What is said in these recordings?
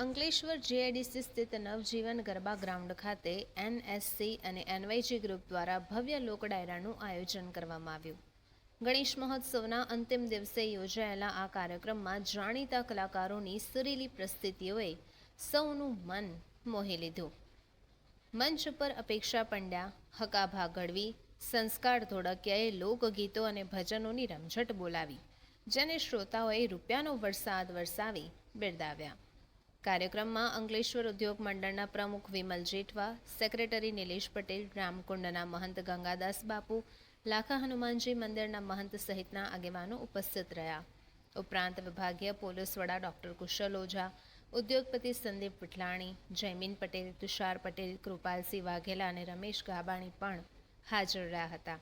Ankleshwar GIDC સ્થિત Navjivan garba ground ખાતે NSC અને એનવાયજી ગ્રુપ દ્વારા ભવ્ય લોક ડાયરાનું આયોજન કરવામાં આવ્યું. ગણેશ મહોત્સવના અંતિમ દિવસે યોજાયેલા આ કાર્યક્રમમાં જાણીતા કલાકારોની સુરીલી પ્રસ્તુતિઓએ સૌનું મન મોહી લીધું. મંચ ઉપર અપેક્ષા પંડ્યા, હકાભા ગઢવી સંસ્કાર ધોળકિયાએ લોકગીતો અને ભજનોની રમઝટ બોલાવી, જેને શ્રોતાઓએ રૂપિયાનો વરસાદ વરસાવી બિરદાવ્યા. કાર્યક્રમમાં અંકલેશ્વર ઉદ્યોગ મંડળના પ્રમુખ વિમલ જેઠવા, સેક્રેટરી નિલેશ પટેલ, રામકુંડના મહંત ગંગાદાસ બાપુ, લાખા હનુમાનજી મંદિરના મહંત સહિતના આગેવાનો ઉપસ્થિત રહ્યા. ઉપરાંત વિભાગીય પોલીસ વડા ડોક્ટર કુશલ ઓઝા, ઉદ્યોગપતિ સંદીપ વિઠલાણી, જયમીન પટેલ, તુષાર પટેલ કૃપાલસિંહ વાઘેલા અને રમેશ ગાબાણી પણ હાજર રહ્યા હતા.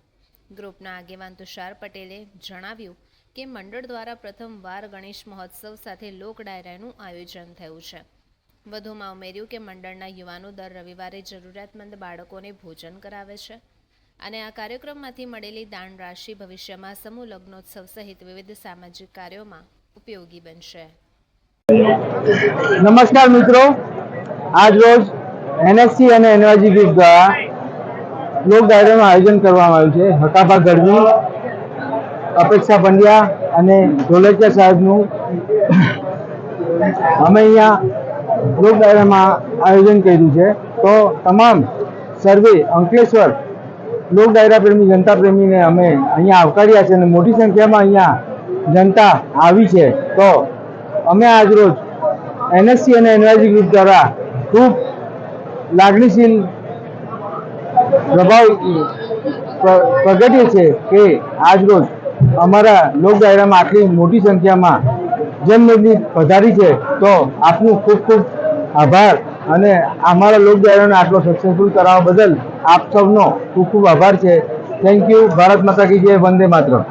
ગ્રુપના આગેવાન તુષાર પટેલે જણાવ્યું કે મંડળ દ્વારા પ્રથમવાર ગણેશ મહોત્સવ સાથે લોક ડાયરાનું આયોજન થયું છે. વધુમાં ઉમેર્યું કે મંડળના યુવાનો દર રવિવારે જરૂરિયાતમંદ બાળકોને ભોજન કરાવે છે અને આ કાર્યક્રમમાંથી મળેલી દાન રાશિ ભવિષ્યમાં સમૂહ લગ્નોત્સવ સહિત વિવિધ સામાજિક કાર્યોમાં ઉપયોગી બનશે. નમસ્કાર મિત્રો. આજ રોજ એનએસસી અને એનર્જી ગ્રુપ દ્વારા લોક ડાયરાનું આયોજન કરવામાં આવ્યું છે. હકાભા ગઢવી અપેક્ષા પંડ્યા અને ઢોલકિયા સાહેબનું અમે અહીંયા લોક ડાયરામાં આયોજન કર્યું છે. તો તમામ સર્વે અંકલેશ્વર લોક ડાયરા પ્રેમી, જનતા પ્રેમીને અમે અહીંયા આવકાર્યા છે અને મોટી સંખ્યામાં અહીંયા જનતા આવી છે. તો અમે આજરોજ એનએસસી અને એનઆરજી ગ્રુપ દ્વારા ખૂબ લાગણીશીલ પ્રભાવ પ્ર- પ્રગટે છે કે આજ રોજ અમારા લોક ડાયરામાં આટલી મોટી સંખ્યામાં જનમેદની પધારી છે, તો આપનું ખૂબ ખૂબ આભાર અને અમારા લોક ડાયરાને આટલો સક્સેસફુલ કરાવવા બદલ આપ સૌનો ખૂબ ખૂબ આભાર છે. થેન્ક યુ ભારત માતા કી જય. વંદે માતરમ.